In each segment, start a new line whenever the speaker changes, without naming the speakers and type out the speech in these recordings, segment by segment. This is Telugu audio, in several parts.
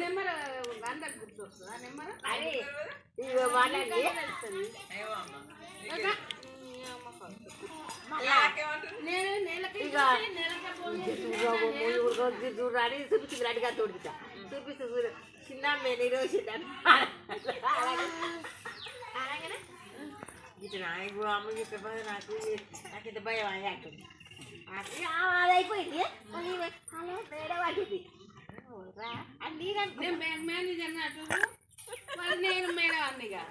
నెంబర్ అందరికి గుర్తొస్తుందా నెంబర్
అది
నేను
చూడాలి రెడ్డిగా తోడుతా చూపిస్తూ చిన్న ఈరోజు అలాగనే ఇటు నాకు అమ్మ చెప్పే నాకు నాకు ఇంత భయం అని అంటుంది అయిపోయింది నేను
బ్యాంక్ మేనేజర్ అటు మరి నేను మేడం అన్నిగా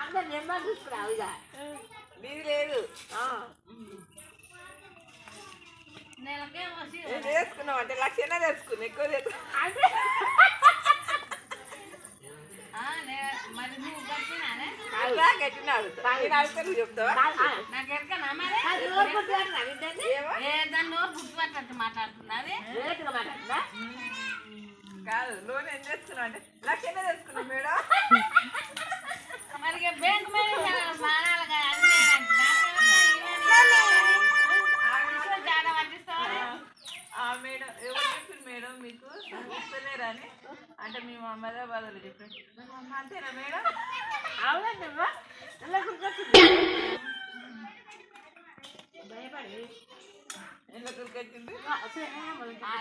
అందరు నెంబర్ చూసుకున్నావు ఇక.
నీది లేదు.
ఆ.
నెలకే వచ్చి
ఏం చేసుకున్నావు అంటే లక్షనే తెచ్చుకున్నా ఎక్కువ తెచ్చుకున్నా గట్టిన అడుగుతా నేను అడిగితే నువ్వు చెప్తావా?
నాకు మరి? నోరు మాట్లాడుతున్నది?
కాదు లోన్ ఏం చేస్తున్నావు అంటే లక్షనే తెచ్చుకున్నా మేడం? అంతేనా మేడం
అవునండి అమ్మా. గుర్తొచ్చింది? భయపడి
ఎందుకు వచ్చింది
ఆ,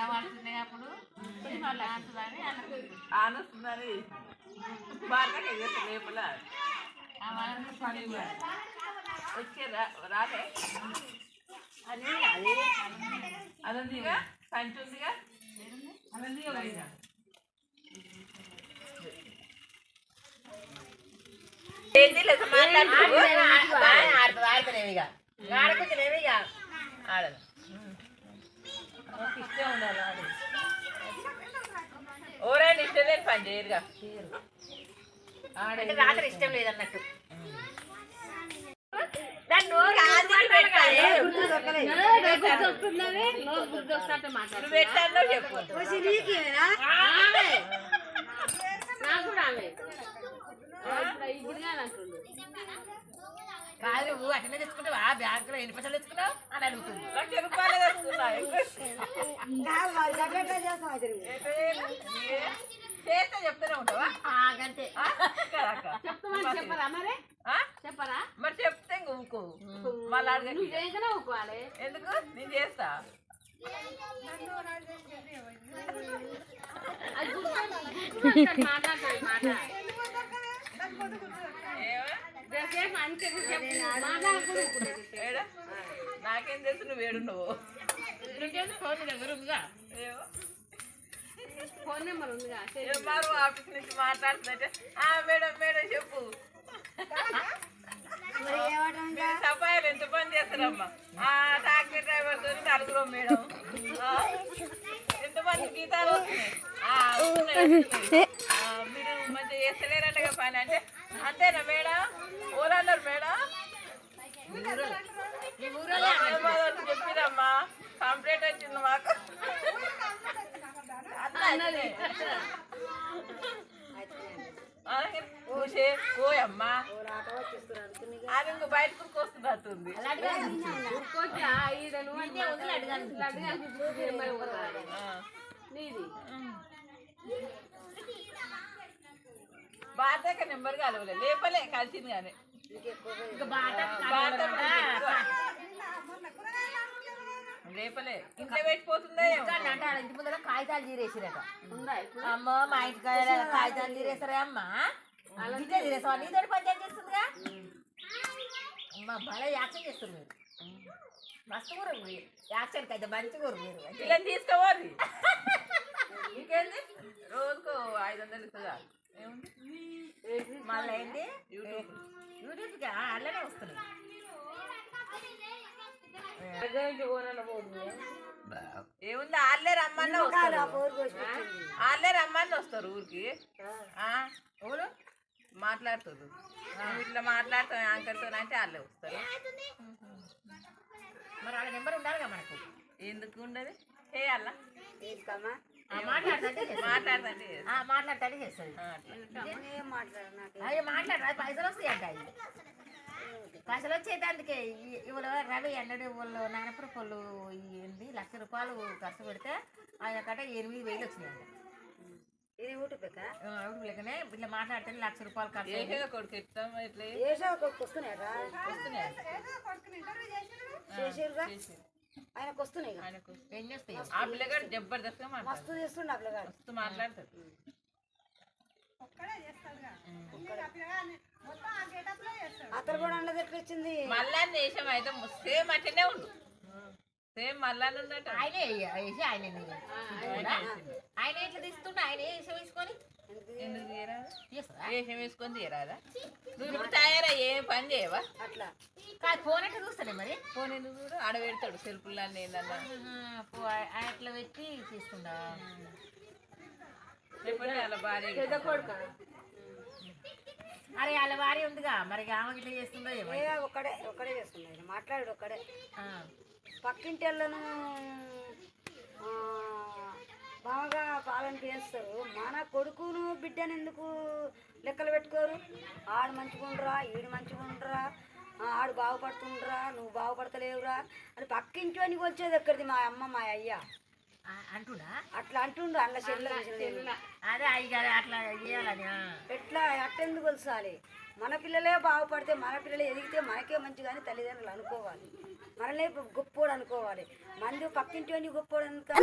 పడుతుంది అప్పుడు కొంచెం మళ్ళీ
బాగా లేపల
ఆ
వచ్చే రా రాలే
అదే అది
అది ఉందిగా లైనా. ఏంటి లేదు మాట్లాడుతూ
ఆడుతుంది ఆడుతున్నాయి ఇక ఆడుకుంటున్నాయి ఇక
ఆడదు ఇష్టం ఉండాలి ఆడు ఓరైనా ఇష్టం లేని పని చేయరుగా
రాత్రి ఇష్టం లేదన్నట్టు. పెట్టాలి.
చెప్పు.
నాకు కూడా ఆమె ఇప్పుడు ఇదిగా అంటుండు
కాదు నువ్వు అట్లనే తెచ్చుకుంటావా బ్యాంకులో ఎన్ని పైసలు తెచ్చుకున్నావు అని అడుగుతుంది.
లక్ష రూపాయలు తెచ్చుకున్నా చేస్తే చెప్తూనే ఉంటావా?
అంతే
ఆ? కదా అక్క?
చెప్తామని చెప్పరా మరి?
ఆ?
చెప్పరా?
మరి చెప్తే ఇంక ఊకో మళ్ళీ అడగ
నువ్వు చేయకనే ఊకోవాలి
ఎందుకు? నేను చేస్తా.
మాట్లాడతాడు మాట
ఏమో?
రేపు అంతే మాట్లాడుకుంటుంది
ఏడా నాకేం తెలుసు నువ్వు ఏడు నువ్వు
నీకేం ఫోన్ దగ్గర
ఏమో.
ఫోన్ నెంబర్ ఉందిగా
ఆఫీస్ నుంచి మాట్లాడుతుందంటే ఆ మేడం మేడం చెప్పు. మీరు సఫాయిలు ఎంత పని చేస్తారమ్మా? ఆ టాక్సీ డ్రైవర్తో నలుగురు మేడం. ఎంతమంది గీతాలు వస్తున్నాయి? మీరు మంచిగా చేస్తలేరంటగా పని అంటే అంతేనా మేడం? ఊరన్నారు మేడం?
మరి ఊరాలి.
ఆ.
నీది?
బాధక నెంబర్ కలవలే. లేపలే కలిసింది కానీ.
ఇంకా బాట
బాధ లేపలే. ఇంట్లో పెట్టిపోతుందా
కాగితాలు తీరేసిరట. అమ్మ మా ఇంటి కాగితాలు తీరేస్తారా అమ్మ? ఇదే తీరేస్తావా నీతో పంచాయతీ చేస్తుందిగా? అమ్మ భలే యాక్షన్ చేస్తారు మీరు. మస్తు కూర యాక్షన్ అయితే మంచి కూర మీరు.
వీళ్ళని తీసుకోవాలి. ఇంకేంది? రోజుకు ఐదు వందలు ఇస్తుందా? ఏముంది?
మళ్ళీ ఏంటి
యూట్యూబ్.
యూట్యూబ్కి? అలానే వస్తున్నాయి.
ఏముంది? ఆళ్ళే రమ్మన్నా వస్తారు. ఆళ్ళే రమ్మని వస్తారు ఊరికి. ఆ, ఊరు మాట్లాడుతుంది. నువ్వు ఇట్లా మాట్లాడతావు యాంకర్తో అంటే వాళ్ళే వస్తారు
మరి వాళ్ళ నెంబర్ ఉండాలిగా మనకు?
ఎందుకు ఉండదు?
చేస్తుంది. ఆ,
అట్లా.
అయ్యో మాట్లాడరా? పైసలు వస్తాయి పైసలు వచ్చేది అందుకే. ఇవాళ రవి అన్నాడు వాళ్ళు పళ్ళు ఏంది లక్ష రూపాయలు ఖర్చు పెడితే ఆయన కట్ట ఎనిమిది వేలు వచ్చినాయి
ఇది
ఇట్లా మాట్లాడితే లక్ష రూపాయలు ఖర్చు అయింది.
ఏదో కొడుకు ఇట్లా
ఏసా వస్తున్నాయరా?
వస్తున్నాయి?
చేసిరుగా ఆయనకు వస్తున్నాయి.
ఆయనకు ఆ పిల్లగాడు జబర్దస్త్గా మాట్లాడు.
మస్తు చేస్తుండే ఆ పిల్లగాడు.
మస్తు మాట్లాడతాడు.
అతను కూడా అన్నది ఎట్లా ఇచ్చింది
మళ్ళా దేశం అయితే సేమ్ అట్లనే ఉండు. సేమ్ మళ్ళా ఉన్నట్టు
ఆయనే వేసి ఆయనే ఆయన ఎట్లా తీసుకుంటే ఆయన వేసి వేసుకొని.
ఎందుకు తీయరాదు? వేషం వేసుకొని తీయరాదా? నువ్వు ఇప్పుడు తయారై ఏం పని చేయవా?
అట్లా.
కాదు ఫోన్ ఎట్లా చూస్తానే మరి?
ఫోన్ ఎందుకు చూడు? ఆడ పెడతాడు సెల్ఫులన్నీ ఏందన్నా
అట్లా పెట్టి తీసుకుంటా
చెప్పండి అలా భార్య
అరే వాళ్ళ భార్య ఉందిగా. మరి ఆమె ఇట్లా చేస్తుందో ఏమో
ఒక్కడే ఒక్కడే చేస్తున్నాడు ఆయన మాట్లాడు ఒక్కడే. పక్కింటి వాళ్ళను బాగా పాలన చేస్తారు. మన కొడుకును బిడ్డను ఎందుకు లెక్కలు పెట్టుకోరు? ఆడు మంచిగుండ్రా ఈడు మంచిగుండ్రా ఆడు బాగుపడుతుండ్రా నువ్వు బాగుపడతలేవురా? అని పక్కింటి అని వచ్చేది ఎక్కడిది మా అమ్మ మా అయ్య.
అంటుండా?
అట్లా అంటుండు అందులో చెల్లెలు
అదే అయ్యి అట్లా చేయాలని.
ఎట్లా అట్టెందుకు కొలుసాలి మన పిల్లలే బాగుపడితే మన పిల్లలు ఎదిగితే మనకే మంచి కానీ తల్లిదండ్రులు అనుకోవాలి. మనలే గొప్పోడు అనుకోవాలి. మంది పక్కింటి గొప్పోడు అనుకో